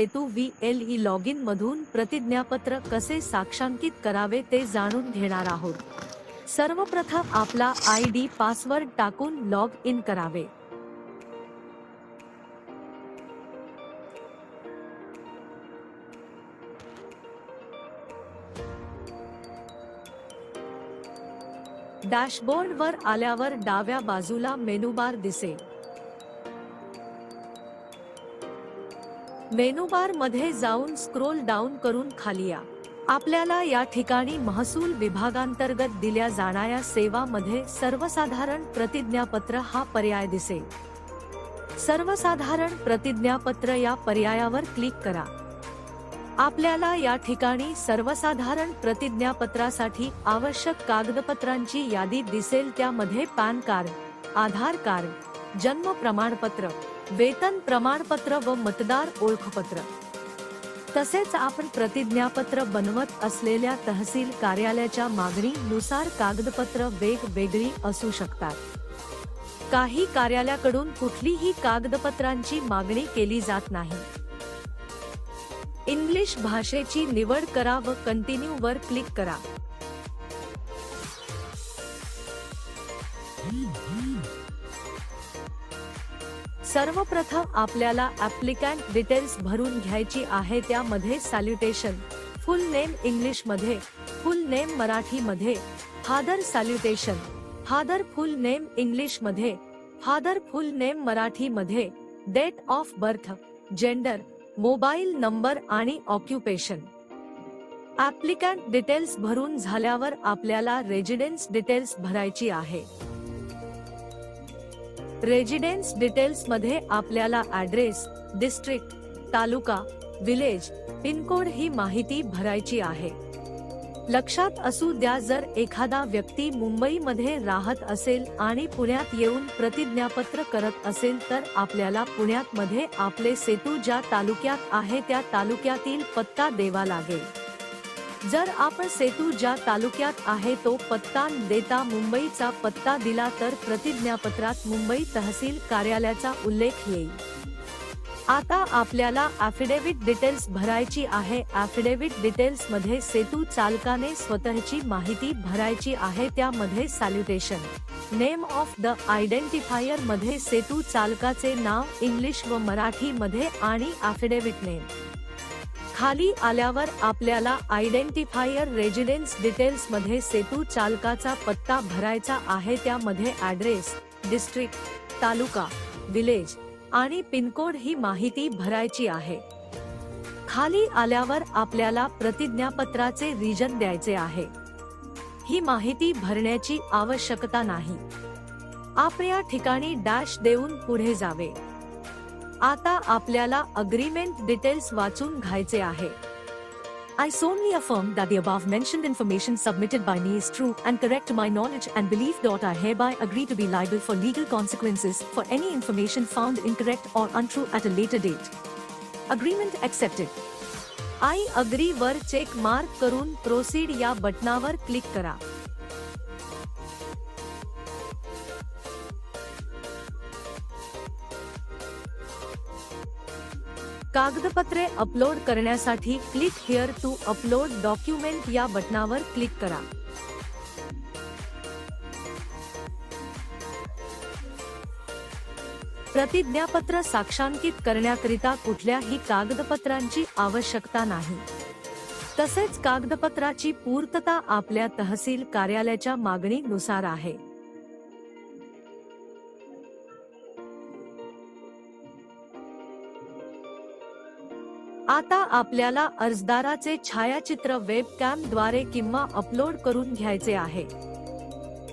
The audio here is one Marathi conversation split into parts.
हेतू V L E log in मधून प्रतिज्ञापत्र कसे साक्षांकित करावे ते जाणून घेणार आहोत. सर्वप्रथम आपला आय डी पासवर्ड टाकून लॉग इन करावे. डॅशबोर्ड वर आल्यावर डाव्या बाजूला मेनूबार दिसेल. मेनूबारमध्ये जाऊन स्क्रोल डाऊन करून खाली या. आपल्याला या ठिकाणी महसूल विभागांतर्गत दिल्या जाणाऱ्या सेवामध्ये सर्वसाधारण प्रतिज्ञापत्र हा पर्याय दिसेल. सर्वसाधारण प्रतिज्ञापत्र या पर्यायावर क्लिक करा. आपल्याला या ठिकाणी सर्वसाधारण प्रतिज्ञापत्रासाठी आवश्यक कागदपत्रांची यादी दिसेल त्यामध्ये पॅन कार्ड आधार कार्ड जन्म प्रमाणपत्र वेतन प्रमाणपत्र व मतदार ओळखपत्र. तसेच आपण प्रतिज्ञापत्र बनवत असलेल्या तहसील कार्यालयाच्या मागणीनुसार कागदपत्र वेगवेगळी असू शकतात. काही कार्यालयाकडून कुठलीही कागदपत्रांची मागणी केली जात नाही. इंग्लिश भाषेची निवड करा व कंटिन्यू वर क्लिक करा. सर्वप्रथम आपल्याला ऍप्लिकंट डिटेल्स भरून घ्यायची आहे त्यामध्ये सॅल्युटेशन फुल नेम इंग्लिशमध्ये फुल नेम मराठी मध्ये father salutation father full name इंग्लिशमध्ये फादर फुल नेम मराठी मध्ये date of birth gender mobile number आणि ऑक्युपेशन ऍप्लिकंट डिटेल्स भरून झाल्यावर आपल्याला रेजिडेन्स डिटेल्स भरायची आहे. रेजिडेन्स डिटेल्समध्ये आपल्याला address district taluka village pincode ही माहिती भरायची आहे. लक्षात असू द्या जर एखादा व्यक्ती मुंबईमध्ये राहत असेल आणि पुण्यात येऊन प्रतिज्ञापत्र करत असेल तर आपल्याला पुण्यात मध्ये आपले सेतू ज्या तालुक्यात आहे त्या तालुक्यातील पत्ता द्यावा लागेल. जर आपण सेतू ज्या तालुक्यात आहे तो पत्ता देता मुंबईचा पत्ता दिला तर प्रतिज्ञापत्रात मुंबई तहसील कार्यालयाचा उल्लेख येईल. आता आपल्याला ॲफिडेव्हिट डिटेल्स भरायची आहे. ॲफिडेव्हिट डिटेल्समध्ये सेतू चालकाने स्वतःची माहिती भरायची आहे. त्यामध्ये सॅल्युटेशन नेम ऑफ द आयडेंटिफायरमध्ये सेतू चालकाचे नाव इंग्लिश व मराठी मध्ये आणि ॲफिडेव्हिट नेम खाली आल्यावर आपल्याला आयडेंटिफायर रेजिडेन्स डिटेल्समध्ये सेतू चालकाचा पत्ता भरायचा आहे. त्यामध्ये ऍड्रेस डिस्ट्रिक्ट तालुका विलेज आणि पिनकोड ही माहिती भरायची आहे. खाली आल्यावर आपल्याला प्रतिज्ञापत्राचे रिजन द्यायचे आहे. ही माहिती भरण्याची आवश्यकता नाही. आपल्या ठिकाणी डॅश देऊन पुढे जावे. आता आपल्याला अग्रीमेंट डिटेल्स वाचून घ्यायचे आहे I solemnly affirm that the above mentioned information submitted by me is true and correct to my knowledge and belief. I hereby agree to be liable for legal consequences for any information found incorrect or untrue at a later date. Agreement accepted. I agree वर चेक मार्क करून प्रोसीड या बटनावर क्लिक करा कागदपत्रे अपलोड करण्यासाठी click here to upload document या बटनावर क्लिक करा. प्रतिज्ञापत्र साक्षांकित करण्याकरिता कुठल्याही कागदपत्रांची आवश्यकता नाही. तसेच कागदपत्राची पूर्तता आपल्या तहसील कार्यालयाच्या मागणीनुसार आहे. आता आपल्याला अर्जदाराचे छायाचित्र वेबकॅमद्वारे किंवा अपलोड करून घ्यायचे आहे.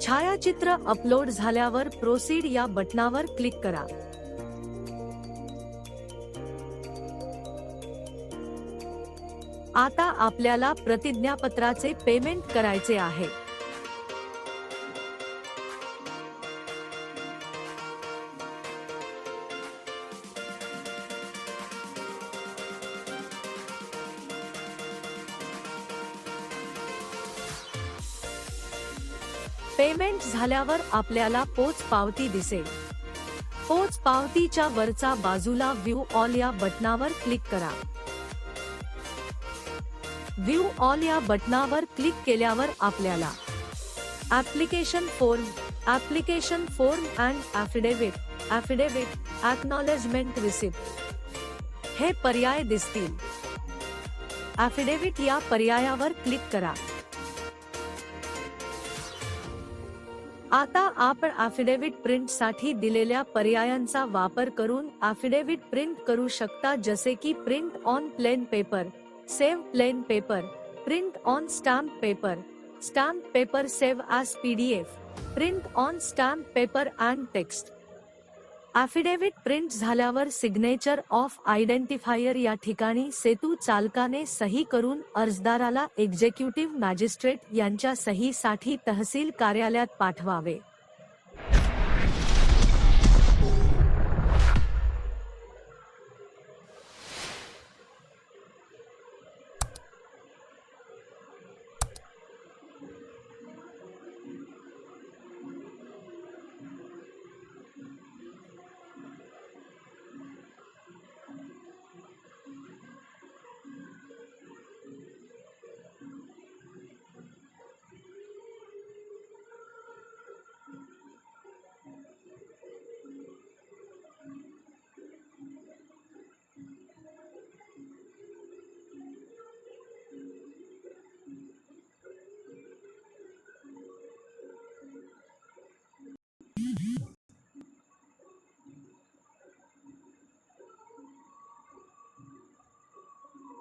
छायाचित्र अपलोड झाल्यावर प्रोसीड या बटनावर क्लिक करा. आता आपल्याला प्रतिज्ञापत्राचे पेमेंट करायचे आहे. पेमेंट झाल्यावर आपल्याला पोच पावती दिसेल. पोच पावतीच्या वरचा बाजूला व्ह्यू ऑल या बटनावर क्लिक करा. व्ह्यू ऑल या बटनावर क्लिक केल्यावर आपल्याला application form application form and affidavit affidavit acknowledgement receipt हे पर्याय दिसतील. ॲफिडेव्हिट या पर्यायावर क्लिक करा. आता आपण ॲफिडेव्हिट प्रिंटसाठी दिलेल्या पर्यायांचा वापर करून ॲफिडेव्हिट प्रिंट करू शकता जसे की print on plain paper save plain paper print on stamp paper stamp paper save as PDF print on stamp paper and text affidavit print झाल्यावर सिग्नेचर ऑफ आयडेंटिफायर या ठिकाणी सेतू चालकाने सही करून अर्जदाराला एक्झिक्युटिव्ह मॅजिस्ट्रेट यांच्या सहीसाठी तहसील कार्यालयात पाठवावे.